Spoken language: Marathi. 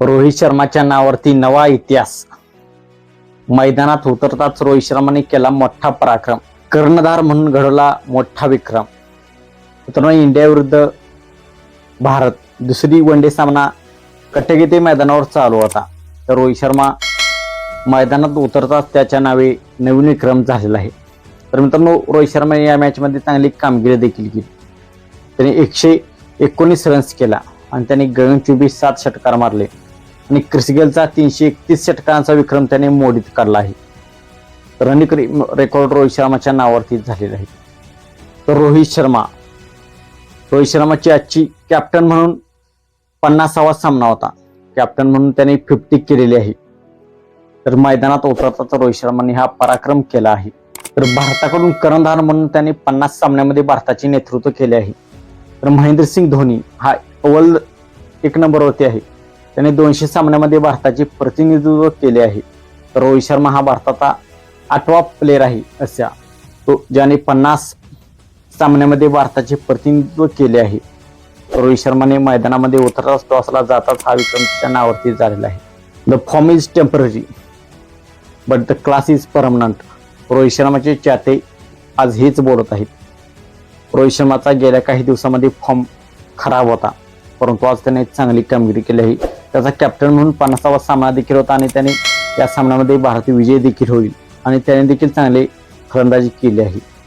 रोहित शर्माच्या नावावरती नवा इतिहास. मैदानात उतरताच रोहित शर्माने केला मोठा पराक्रम. कर्णधार म्हणून घडवला मोठा विक्रम. मित्रांनो इंडिया विरुद्ध भारत दुसरी वन डे सामना कटगिते मैदानावर चालू होता. तर रोहित शर्मा मैदानात उतरताच त्याच्या नावे नवीन विक्रम झालेला आहे. तर मित्रांनो रोहित शर्मा या मॅचमध्ये चांगली कामगिरी देखील केली. त्याने एकशे एकोणीस रन्स केला आणि त्याने गगनचुबी सात षटकार मारले. आणि क्रिस गेलचा तीनशे एकतीस षटकांचा विक्रम त्याने मोडीत काढला आहे. रनिक रे- रेकॉर्ड रोहित शर्माच्या नावावरती झालेला आहे. तर रोहित शर्मा रोहित शर्माची आजची कॅप्टन म्हणून पन्नासावा सामना होता. कॅप्टन म्हणून त्याने फिफ्टी केलेली आहे. तर मैदानात उतरताच रोहित शर्माने हा पराक्रम केला आहे. तर भारताकडून कर्णधार म्हणून त्याने पन्नास सामन्यामध्ये भारताचे नेतृत्व केले आहे. तर महेंद्रसिंग धोनी हा अव्वल एक नंबरवरती आहे. त्याने दोनशे सामन्यामध्ये भारताचे प्रतिनिधित्व केले आहे. रोहित शर्मा हा भारताचा आठवा प्लेअर आहे अशा तो ज्याने पन्नास सामन्यामध्ये भारताचे प्रतिनिधित्व केले आहे. रोहित शर्माने मैदानामध्ये उतरताच टॉसला जाताच हा विक्रम त्याच्या नावावरती झालेला आहे. The form is temporary but the class is permanent Rohit शर्माचे चाहते आज हेच बोलत आहेत. रोहित शर्माचा गेल्या काही दिवसामध्ये फॉर्म खराब होता परंतु आज त्याने चांगली कामगिरी केली आहे. त्याचा कॅप्टन म्हणून पन्नासावा सामना देखील होता आणि त्याने या सामन्यामध्ये भारतीय विजय देखील होईल. आणि त्याने देखील चांगले फलंदाजी केली आहे.